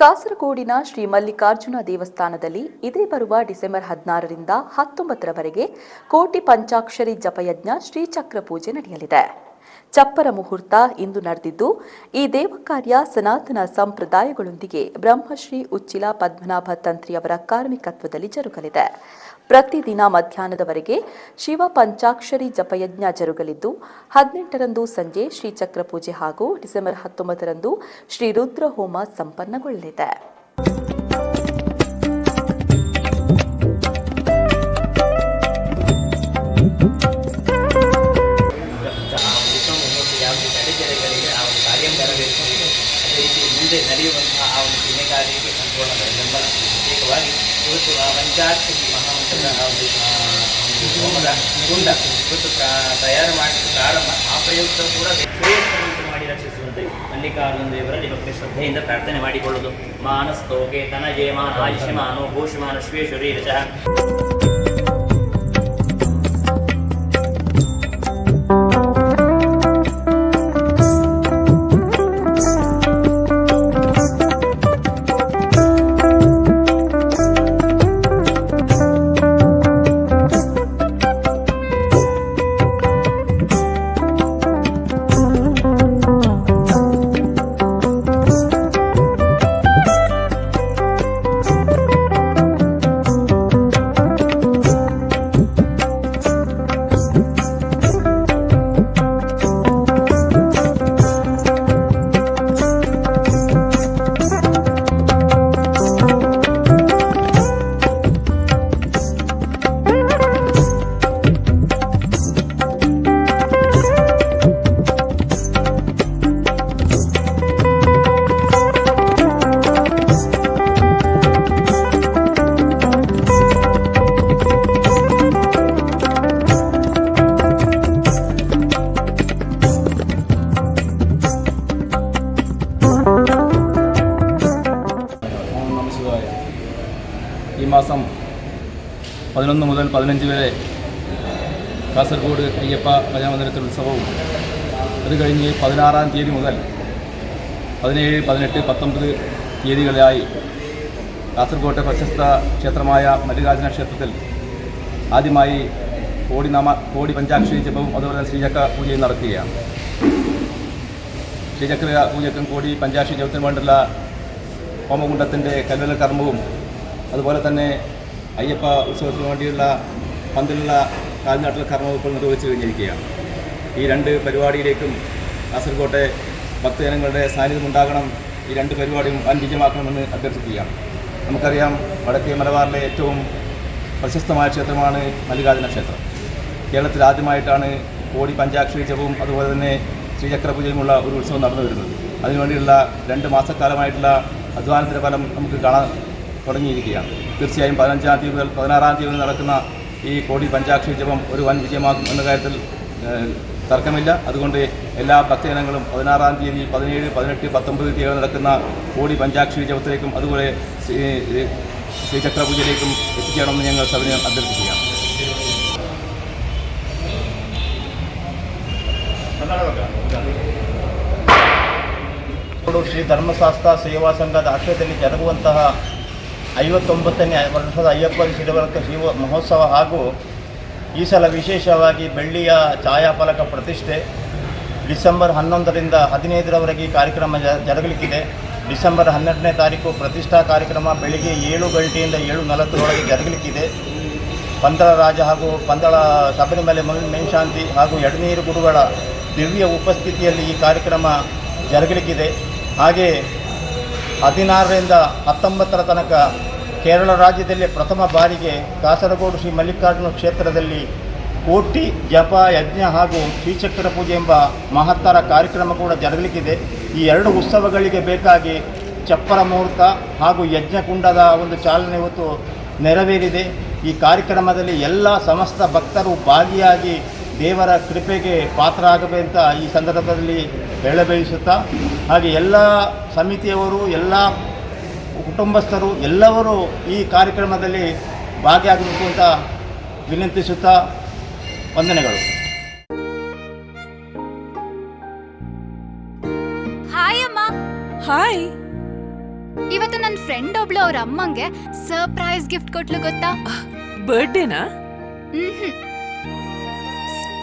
ಕಾಸರಗೋಡಿನ ಶ್ರೀ ಮಲ್ಲಿಕಾರ್ಜುನ ದೇವಸ್ಥಾನದಲ್ಲಿ ಇದೇ ಬರುವ ಡಿಸೆಂಬರ್ ಹದಿನಾರರಿಂದ ಹತ್ತೊಂಬತ್ತರವರೆಗೆ ಕೋಟಿ ಪಂಚಾಕ್ಷರಿ ಜಪಯಜ್ಞ ಶ್ರೀಚಕ್ರ ಪೂಜೆ ನಡೆಯಲಿದೆ. ಚಪ್ಪರ ಮುಹೂರ್ತ ಇಂದು ನಡೆದಿದ್ದು, ಈ ದೇವಕಾರ್ಯ ಸನಾತನ ಸಂಪ್ರದಾಯಗಳೊಂದಿಗೆ ಬ್ರಹ್ಮಶ್ರೀ ಉಚ್ಚಿಲ ಪದ್ಮನಾಭ ತಂತ್ರಿಯವರ ಕಾರ್ಮಿಕತ್ವದಲ್ಲಿ ಜರುಗಲಿದೆ. ಪ್ರತಿದಿನ ಮಧ್ಯಾಹ್ನದವರೆಗೆ ಶಿವ ಪಂಚಾಕ್ಷರಿ ಜಪಯಜ್ಞ ಜರುಗಲಿದ್ದು, ಹದಿನೆಂಟರಂದು ಸಂಜೆ ಶ್ರೀಚಕ್ರ ಪೂಜೆ ಹಾಗೂ ಡಿಸೆಂಬರ್ ಹತ್ತೊಂಬತ್ತರಂದು ಶ್ರೀ ರುದ್ರ ಹೋಮ ಸಂಪನ್ನಗೊಳ್ಳಲಿದೆ. ನಡೆಯುವಂತಹ ಆ ಒಂದು ಬೆಂಬಲ ಪ್ರತ್ಯೇಕವಾಗಿ ಇವತ್ತು ಆ ಪಂಚಾಕ್ಷರಿ ಹೋಮದ ತಯಾರು ಮಾಡಲಿಕ್ಕೆ ಪ್ರಾರಂಭ ಆ ಪ್ರಯುಕ್ತ ಕೂಡ ಮಾಡಿ ರಕ್ಷಿಸುವಂತೆ ಮಲ್ಲಿಕಾರ್ಜುನ ದೇವರಲ್ಲಿ ಭಕ್ತಿ ಶ್ರದ್ಧೆಯಿಂದ ಪ್ರಾರ್ಥನೆ ಮಾಡಿಕೊಳ್ಳುವುದು ಮಾನಸ್ತೋಕೆ ತನಜೇಮಾನ ಆಯುಷ್ಯಮಾನೋ ಭೂಷಮಾನ ಶ್ವೇಶ್ವರಿ ರಜಃ ഈ മാസം പതിനൊന്ന് മുതൽ പതിനഞ്ച് വരെ കാസർഗോഡ് അയ്യപ്പ ഭജനമന്ദിരത്തിൽ ഉത്സവവും. അത് കഴിഞ്ഞ് പതിനാറാം തീയതി മുതൽ പതിനേഴ് പതിനെട്ട് പത്തൊമ്പത് തീയതികളിലായി കാസർഗോട്ടെ പ്രശസ്ത ക്ഷേത്രമായ മല്ലികാർജുന ക്ഷേത്രത്തിൽ ആദ്യമായി കോടി നാമ കോടി പഞ്ചാക്ഷരി ജപവും അതുപോലെ തന്നെ ശ്രീചക്ര പൂജയും നടത്തുകയാണ് ശ്രീചക്ര പൂജക്കും കോടി പഞ്ചാക്ഷരി ജപത്തിനും വേണ്ടുള്ള ഹോമകുണ്ടത്തിന്റെ കൽവല കർമ്മവും അതുപോലെ തന്നെ അയ്യപ്പ ഉത്സവത്തിന് വേണ്ടിയുള്ള പന്തിലുള്ള കാൽനാട്ടിലെ കർമ്മവകുപ്പ് നിർവഹിച്ചു കഴിഞ്ഞിരിക്കുകയാണ്. ഈ രണ്ട് പരിപാടിയിലേക്കും കാസർകോട്ടെ ഭക്തജനങ്ങളുടെ സാന്നിധ്യം ഉണ്ടാകണം. ഈ രണ്ട് പരിപാടിയും വൻ വിജയമാക്കണമെന്ന് അഭ്യർത്ഥിക്കുകയാണ്. നമുക്കറിയാം വടക്കേ മലബാറിലെ ഏറ്റവും പ്രശസ്തമായ ക്ഷേത്രമാണ് മല്ലികാർജുന ക്ഷേത്രം. കേരളത്തിൽ ആദ്യമായിട്ടാണ് കോടി പഞ്ചാക്ഷരി ജപവും അതുപോലെ തന്നെ ശ്രീചക്രപൂജയുമുള്ള ഒരു ഉത്സവം നടന്നു വരുന്നത്. അതിനുവേണ്ടിയുള്ള രണ്ട് മാസക്കാലമായിട്ടുള്ള അധ്വാനത്തിന്റെ ഫലം നമുക്ക് കാണാൻ തുടങ്ങിയിരിക്കുകയാണ് തീർച്ചയായും പതിനഞ്ചാം തീയതി മുതൽ പതിനാറാം തീയതി വരെ നടക്കുന്ന ഈ കോടി പഞ്ചാക്ഷരി ജപം ഒരു വൻ വിജയമാക്കും എന്ന കാര്യത്തിൽ ഏഹ്, തർക്കമില്ല അതുകൊണ്ട് എല്ലാ ഭക്തജനങ്ങളും പതിനാറാം തീയതി പതിനേഴ് പതിനെട്ട് പത്തൊമ്പത് തീയതി നടക്കുന്ന കോടി പഞ്ചാക്ഷരി ജപത്തിലേക്കും അതുപോലെ ശ്രീ- ശ്രീചക്ര പൂജയിലേക്കും എത്തിച്ചേരണമെന്ന് ഞങ്ങൾ സവിനയം അഭ്യർത്ഥിക്കുകയാണ് ಡು ಶ್ರೀ ಧರ್ಮಶಾಸ್ತ್ರ ಸೇವಾ ಸಂಘದ ಆಶ್ರಯದಲ್ಲಿ ಜರುಗುವಂತಹ ಐವತ್ತೊಂಬತ್ತನೇ, ವರ್ಷದ ಅಯ್ಯಪ್ಪ ಸಿರಿವರ್ಕ ಶಿವ ಮಹೋತ್ಸವ ಹಾಗೂ ಈ ಸಲ ವಿಶೇಷವಾಗಿ ಬೆಳ್ಳಿಯ ಛಾಯಾಫಲಕ ಪ್ರತಿಷ್ಠೆ. ಡಿಸೆಂಬರ್ ಹನ್ನೊಂದರಿಂದ ಹದಿನೈದರವರೆಗೆ ಈ ಕಾರ್ಯಕ್ರಮ ಜರುಗಲಿಕ್ಕಿದೆ. ಡಿಸೆಂಬರ್ ಹನ್ನೆರಡನೇ ತಾರೀಕು ಪ್ರತಿಷ್ಠಾ ಕಾರ್ಯಕ್ರಮ ಬೆಳಿಗ್ಗೆ ಏಳು ಗಂಟೆಯಿಂದ ಏಳು ನಲವತ್ತರೊಳಗೆ ಜರುಗಲಿಕ್ಕಿದೆ. ಪಂದಳ ರಾಜ ಹಾಗೂ ಪಂದಳ ಶಬರಿಮಲೆ ಮುನ್, ಮೇನ್ಶಾಂತಿ ಹಾಗೂ ಎಡನೀರು ಗುರುಗಳ ದಿವ್ಯ ಉಪಸ್ಥಿತಿಯಲ್ಲಿ ಈ ಕಾರ್ಯಕ್ರಮ ಜರುಗಲಿಕ್ಕಿದೆ. ಹಾಗೆ ಹದಿನಾರರಿಂದ ಹತ್ತೊಂಬತ್ತರ ತನಕ ಕೇರಳ ರಾಜ್ಯದಲ್ಲಿ ಪ್ರಥಮ ಬಾರಿಗೆ ಕಾಸರಗೋಡು ಶ್ರೀ ಮಲ್ಲಿಕಾರ್ಜುನ ಕ್ಷೇತ್ರದಲ್ಲಿ ಕೋಟಿ ಜಪ, ಯಜ್ಞ ಹಾಗೂ ಶ್ರೀಚಕ್ರ ಪೂಜೆ ಎಂಬ ಮಹತ್ತರ ಕಾರ್ಯಕ್ರಮ ಕೂಡ ಜರುಗಲಿಕ್ಕಿದೆ. ಈ ಎರಡು ಉತ್ಸವಗಳಿಗೆ ಬೇಕಾಗಿ ಚಪ್ಪರ ಮುಹೂರ್ತ ಹಾಗೂ ಯಜ್ಞಕುಂಡದ ಒಂದು ಚಾಲನೆ ಇವತ್ತು ನೆರವೇರಿದೆ. ಈ ಕಾರ್ಯಕ್ರಮದಲ್ಲಿ ಎಲ್ಲ ಸಮಸ್ತ ಭಕ್ತರು ಭಾಗಿಯಾಗಿ ದೇವರ ಕೃಪೆಗೆ ಪಾತ್ರ ಆಗಬೇಕಂತ ಈ ಸಂದರ್ಭದಲ್ಲಿ ಹೇಳಬಯಸುತ್ತಾ ಹಾಗೆ ಎಲ್ಲ ಸಮಿತಿಯವರು ಎಲ್ಲ ಕುಟುಂಬಸ್ಥರು ಎಲ್ಲವರು ಈ ಕಾರ್ಯಕ್ರಮದಲ್ಲಿ ಭಾಗಿಯಾಗಬೇಕು ಅಂತ ವಿನಂತಿಸುತ್ತಾ ವಂದನೆಗಳು. ಹಾಯ್ ಅಮ್ಮ. ಹಾಯ್ ಇವತ್ತು ನನ್ನ ಫ್ರೆಂಡ್ ಒಬ್ಳು ಅವ್ರ ಅಮ್ಮಂಗೆ ಸರ್ಪ್ರೈಸ್ ಗಿಫ್ಟ್ ಕೊಟ್ಲು ಗೊತ್ತಾ? ಬರ್ಡೇನಾ ಹ್ಮ್.